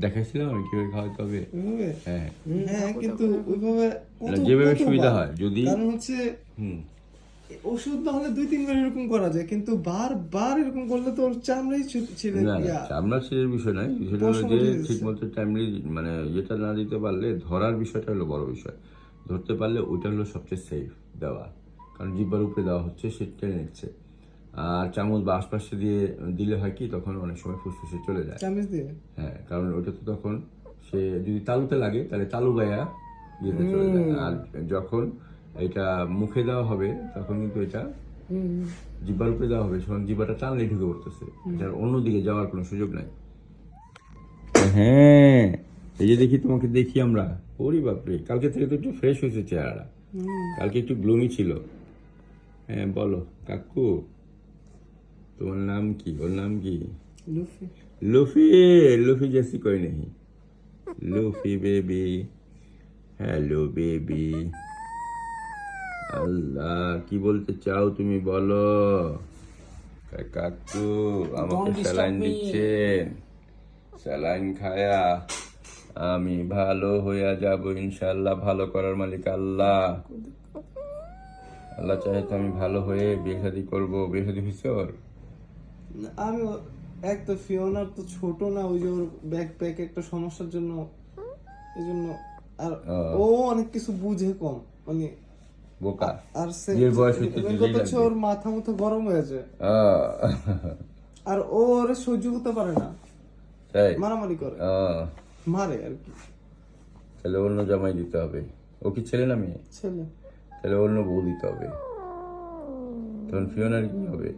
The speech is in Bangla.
দেখাইছিলাম আমি কীভাবে খাওয়াতে হবে? হ্যাঁ। হ্যাঁ কিন্তু ওইভাবে যেভাবে সুবিধা হয়, যদি- কারণ হচ্ছে হুম। ওষুধ না হলে দুই তিনবার এরকম করা যায় কিন্তু বারবার এরকম করলে তো চামড়াই ছিঁড়ে না চামড়া ছিঁড়ের বিষয় নাই বিষয়টা হলো যে উঠে যাচ্ছে। ঠিক মতো টাইমলি মানে যেটা না দিতে পারলে ধরার বিষয়টা হলো বড় বিষয়। ধরতে পারলে ওইটা হলো সবচেয়ে সেফ দেওয়া। কারণ জিব্বার উপরে দেওয়া হচ্ছে সে টেনে নিচ্ছে। আর চামচ বা আশপাশে দিয়ে দিলে হয় কি তখন অনেক সময় ফুসফুসে চলে যায়। চামচ দিয়ে? হ্যাঁ কারণ ওটা তো তখন সে যদি তালুতে লাগে তাহলে তালু গায়া ইয়েতে চলে যায়। আর যখন এটা মুখে দেওয়া হবে তখন কিন্তু এটা জিব্বার উপরে দেওয়া হবে তখন জিব্বাটা টানলে ঢুকে পড়তেছে। এটার অন্যদিকে যাওয়ার কোনো সুযোগ নাই। হ্যাঁ এই যে দেখি তোমাকে দেখি আমরা। ওরে বাপরে কালকে থেকে তো একটু ফ্রেশ হয়েছে চেহারাটা। কালকে একটু গ্লোমি ছিল। হ্যাঁ বলো কাকু। তোমার নাম কি? ওর নাম কি? লুফি। লুফি? জেসি কই নেই? Luffy baby. Hello baby. আল্লাহ কি বলতে চাও তুমি বলো? কাকু আমাকে স্যালাইন দিচ্ছেন স্যালাইন খায়া আমি ভালো হইয়া যাব ইনশাল্লাহ ভালো করার মালিক আল্লাহ। আল্লাহ চাহে তো আমি ভালো হয়ে বিয়ে শাদি করব। বিয়ে শাদি আমি এক তো ফিওনার তো ছোট না ওই যে ওর ব্যাকপ্যাক একটা সমস্যার জন্য এই জন্য আর ও। অনেক কিছু বুঝে কম মানে বোকা। আর সে বিয়ের বয়স হচ্ছে লাগবে। ওর মাথা মতো গরম হয়েছে। আহ, আর ও ওরে সহ্য করতে পারে না। তাই? মারামারি করে। মারে আর কি। তাহলে অন্য জামাই দিতে হবে। ও কি ছেলে না মেয়ে? ছেলে। তাহলে অন্য বউ দিতে হবে। তখন ফিওনার কি হবে?